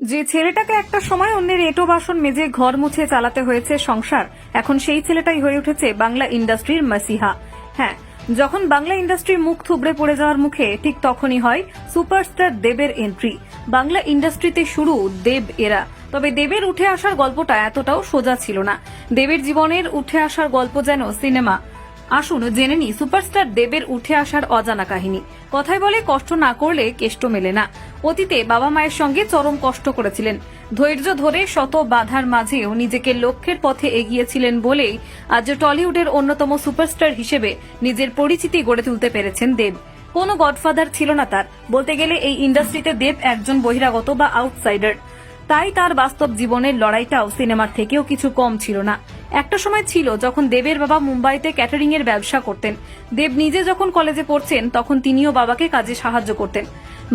যে ছেলেটাকে একটা সময় অন্যের এটো বাসন মেজে ঘর মুছে চালাতে হয়েছে সংসার, এখন সেই ছেলেটাই হয়ে উঠেছে বাংলা ইন্ডাস্ট্রির মাসিহা। হ্যাঁ যখন বাংলা ইন্ডাস্ট্রির মুখ থুবড়ে পড়ে যাওয়ার মুখে, ঠিক তখনই হয় সুপারস্টার দেবের এন্ট্রি বাংলা ইন্ডাস্ট্রিতে শুরু দেব এরা। তবে দেবের উঠে আসার গল্পটা এতটাও সোজা ছিল না। দেবের জীবনের উঠে আসার গল্প যেন সিনেমা। আসুন জেনে নি সুপারস্টার দেবের উঠে আসার অজানা কাহিনী। কথায় বলে কষ্ট না করলে কেষ্ট মেলে না। অতীতে বাবা মায়ের সঙ্গে চরম কষ্ট করেছিলেন। ধৈর্য ধরে শত বাধার মাঝেও নিজেকে লক্ষ্যের পথে এগিয়েছিলেন বলেই আজ টলিউডের অন্যতম সুপারস্টার হিসেবে নিজের পরিচিতি গড়ে তুলতে পেরেছেন দেব। কোনো গডফাদার ছিল না তার। বলতে গেলে এই ইন্ডাস্ট্রিতে দেব একজন বহিরাগত বা আউটসাইডার। তাই তার বাস্তব জীবনের লড়াইটাও সিনেমার থেকেও কিছু কম ছিল না। একটা সময় ছিল যখন দেবের বাবা মুম্বাইতে ক্যাটারিং এর ব্যবসা করতেন। দেব নিজে যখন কলেজে পড়ছেন, তখন তিনিও বাবাকে কাজে সাহায্য করতেন।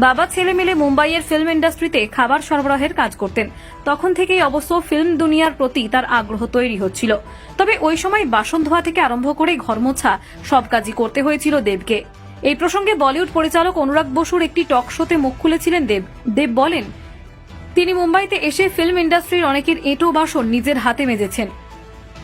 বাবা ছেলে মিলে মুম্বাইয়ের ফিল্ম ইন্ডাস্ট্রিতে খাবার সরবরাহের কাজ করতেন। তখন থেকেই অবশ্য ফিল্ম দুনিয়ার প্রতি তার আগ্রহ তৈরি হচ্ছিল। তবে ওই সময় বাসন ধোয়া থেকে আরম্ভ করে ঘর মোছা সব কাজই করতে হয়েছিল দেবকে। এই প্রসঙ্গে বলিউড পরিচালক অনুরাগ বসুর একটি টক শোতে মুখ খুলেছিলেন দেব। দেব বলেন তিনি মুম্বাইতে এসে ফিল্ম ইন্ডাস্ট্রির অনেকের এঁটো বাসন নিজের হাতে মেজেছেন।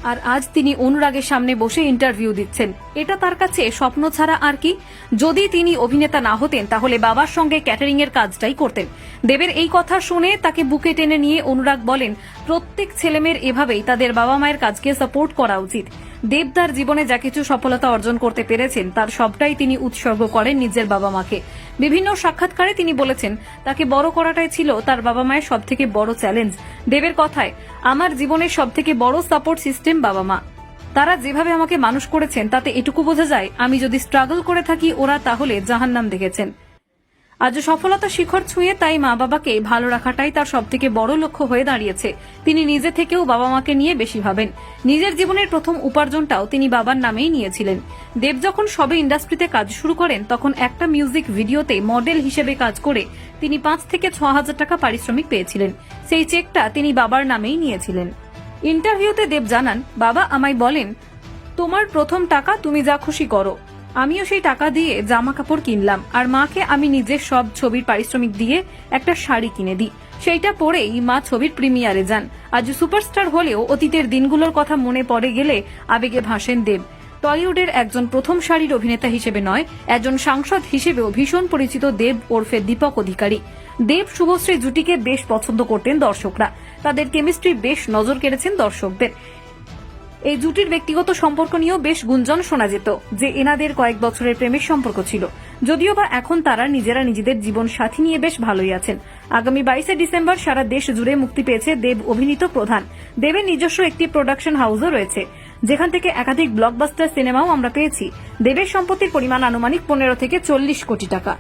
আর আজ তিনি অনুরাগের সামনে বসে ইন্টারভিউ দিচ্ছেন। এটা তার কাছে স্বপ্ন ছাড়া আর কি। যদি তিনি অভিনেতা না হতেন, তাহলে বাবার সঙ্গে ক্যাটারিং এর কাজটাই করতেন। দেবের এই কথা শুনে তাকে বুকে টেনে নিয়ে অনুরাগ বলেন, প্রত্যেক ছেলেমেয়ের এভাবেই তাদের বাবা মায়ের কাজকে সাপোর্ট করা উচিত। দেব তার জীবনে যা কিছু সফলতা অর্জন করতে পেরেছেন, তার সবটাই তিনি উৎসর্গ করেন নিজের বাবা মাকে। বিভিন্ন সাক্ষাৎকারে তিনি বলেছেন, তাকে বড় করাটাই ছিল তার বাবা মায়ের সব থেকে বড় চ্যালেঞ্জ দেবের কথায়, আমার জীবনের সব থেকে বড় সাপোর্ট সিস্টেম বাবা মা। তারা যেভাবে আমাকে মানুষ করেছেন, তাতে এটুকু বোঝা যায়, আমি যদি স্ট্রাগল করে থাকি, ওরা তাহলে জাহান্নাম দেখেছেন। আজ সফলতা শিখর ছুঁয়ে তাই মা বাবাকে ভালো রাখাটাই তার সব থেকে বড় লক্ষ্য হয়ে দাঁড়িয়েছে। তিনি নিজে থেকেও বাবা মাকে নিয়ে বেশি ভাবেন। নিজের জীবনের প্রথম উপার্জনটাও তিনি বাবার নামেই নিয়েছিলেন। দেব যখন সবে ইন্ডাস্ট্রিতে কাজ শুরু করেন, তখন একটা মিউজিক ভিডিওতে মডেল হিসেবে কাজ করে তিনি পাঁচ থেকে ছ হাজার টাকা পারিশ্রমিক পেয়েছিলেন। সেই চেকটা তিনি বাবার নামেই নিয়েছিলেন। ইন্টারভিউতে দেব জানান, বাবা আমায় বলেন, তোমার প্রথম টাকা তুমি যা খুশি করো। আমিও সেই টাকা দিয়ে জামা কাপড় কিনলাম, আর মাকে আমি নিজের সব ছবির পারিশ্রমিক দিয়ে একটা শাড়ি কিনে দিই। সেইটা পরেই মা ছবির প্রিমিয়ারে যান। আজ সুপারস্টার হলেও অতীতের দিনগুলোর কথা মনে পড়ে গেলে আবেগে ভাসেন দেব। টলিউডের একজন প্রথম সারির অভিনেতা হিসেবে নয়, একজন সাংসদ হিসেবেও ভীষণ পরিচিত দেব ওরফে দীপক অধিকারী। দেব শুভশ্রী জুটিকে বেশ পছন্দ করতেন দর্শকরা। তাদের কেমিস্ট্রি বেশ নজর কেড়েছেন দর্শকদের। এই জুটির ব্যক্তিগত সম্পর্ক নিয়েও বেশ গুঞ্জন শোনা যেত যে এনাদের কয়েক বছরের প্রেমের সম্পর্ক ছিল। যদিও বা এখন তারা নিজেরা নিজেদের জীবন সাথী নিয়ে বেশ ভালোই আছেন। আগামী বাইশে ডিসেম্বর সারা দেশ জুড়ে মুক্তি পেয়েছে দেব অভিনীত প্রধান। দেবের নিজস্ব একটি প্রোডাকশন হাউসও রয়েছে। যেখান থেকে একাধিক ব্লকবাস্টার সিনেমাও আমরা পেয়েছি। দেবের সম্পত্তির পরিমাণ আনুমানিক পনেরো থেকে চল্লিশ কোটি টাকা।